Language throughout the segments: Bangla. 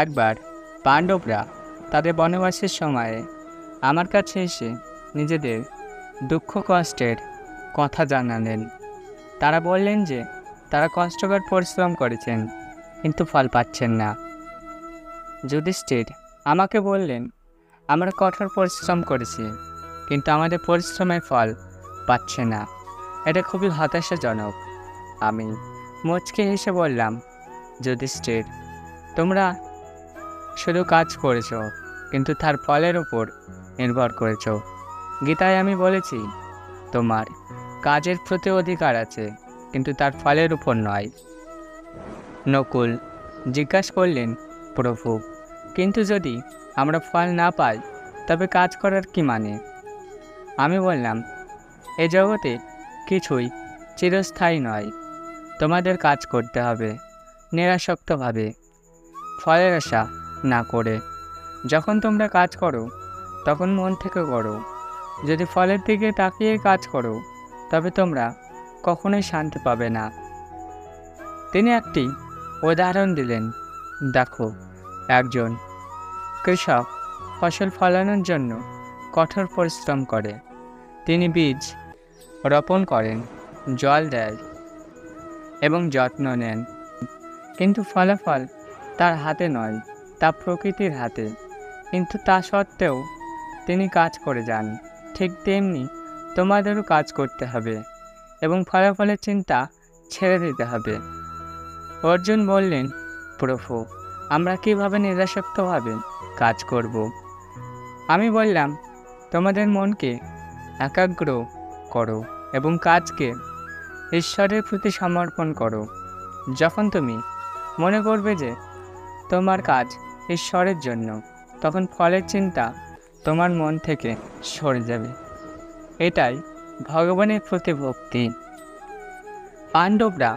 একবার পাণ্ডবরা তাদের বনবাসের সময়ে আমার কাছে এসে নিজেদের দুঃখ কষ্টের কথা জানালেন। তারা বললেন যে তারা কষ্টকর পরিশ্রম করেছেন, কিন্তু ফল পাচ্ছেন না। যুধিষ্ঠির আমাকে বললেন, আমরা কঠোর পরিশ্রম করেছি, কিন্তু আমাদের পরিশ্রমের ফল পাচ্ছে না। এটা খুবই হতাশাজনক। আমি মুচকে হেসে বললাম, যুধিষ্ঠির, তোমরা শুধু কাজ করেছ, কিন্তু তার ফলের উপর নির্ভর করেছ। গীতায় আমি বলেছি, তোমার কাজের প্রতি অধিকার আছে, কিন্তু তার ফলের উপর নয়। নকুল জিজ্ঞাসা করলেন, প্রভু, কিন্তু যদি আমরা ফল না পাই, তবে কাজ করার কি মানে? আমি বললাম, এ জগতে কিছুই চিরস্থায়ী নয়। তোমাদের কাজ করতে হবে, নিরাসক্তভাবে। ফলের আশা না করে। যখন তোমরা কাজ করো, তখন মন থেকে করো। যদি ফলের দিকে তাকিয়ে কাজ করো, তবে তোমরা কখনোই শান্তি পাবে না। তিনি একটি উদাহরণ দিলেন। দেখো, একজন কৃষক ফসল ফলানোর জন্য কঠোর পরিশ্রম করে। তিনি বীজ রোপণ করেন, জল দেয় এবং যত্ন নেন। কিন্তু ফলাফল তার হাতে নয়। তা প্রকৃতির হাতে, কিন্তু তা সত্ত্বেও তিনি কাজ করে যান। ঠিক তেমনি তোমাদেরও কাজ করতে হবে এবং ফলাফলের চিন্তা ছেড়ে দিতে হবে। অর্জুন বললেন, প্রভু, আমরা কীভাবে নিরাসক্তভাবে কাজ করব? আমি বললাম, তোমাদের মনকে একাগ্র করো এবং কাজকে ঈশ্বরের প্রতি সমর্পণ করো। যখন তুমি মনে করবে যে তোমার কাজ ঈশ্বরের জন্য। তখন ফলের চিন্তা তোমার মন থেকে সরে যাবে। এটাই ভগবানের প্রতি ভক্তি। পাণ্ডবরা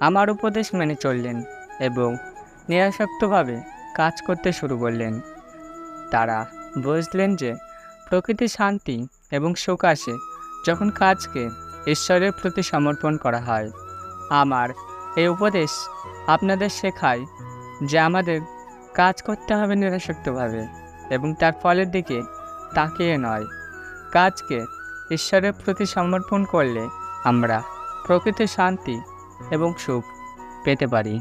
আমার উপদেশ মেনে চললেন এবং নিরাসক্তভাবে কাজ করতে শুরু করলেন। তারা বুঝলেন যে প্রকৃতি শান্তি এবং সুখ আসে যখন কাজকে ঈশ্বরের প্রতি সমর্পণ করা হয়। আমার এই উপদেশ আপনাদের শেখায় যে আমাদের কাজ করতে হবে নিরাসক্তভাবে এবং তার ফলের দিকে তাকিয়ে নয়। কাজকে ঈশ্বরের প্রতি সমর্পণ করলে আমরা প্রকৃত শান্তি এবং সুখ পেতে পারি।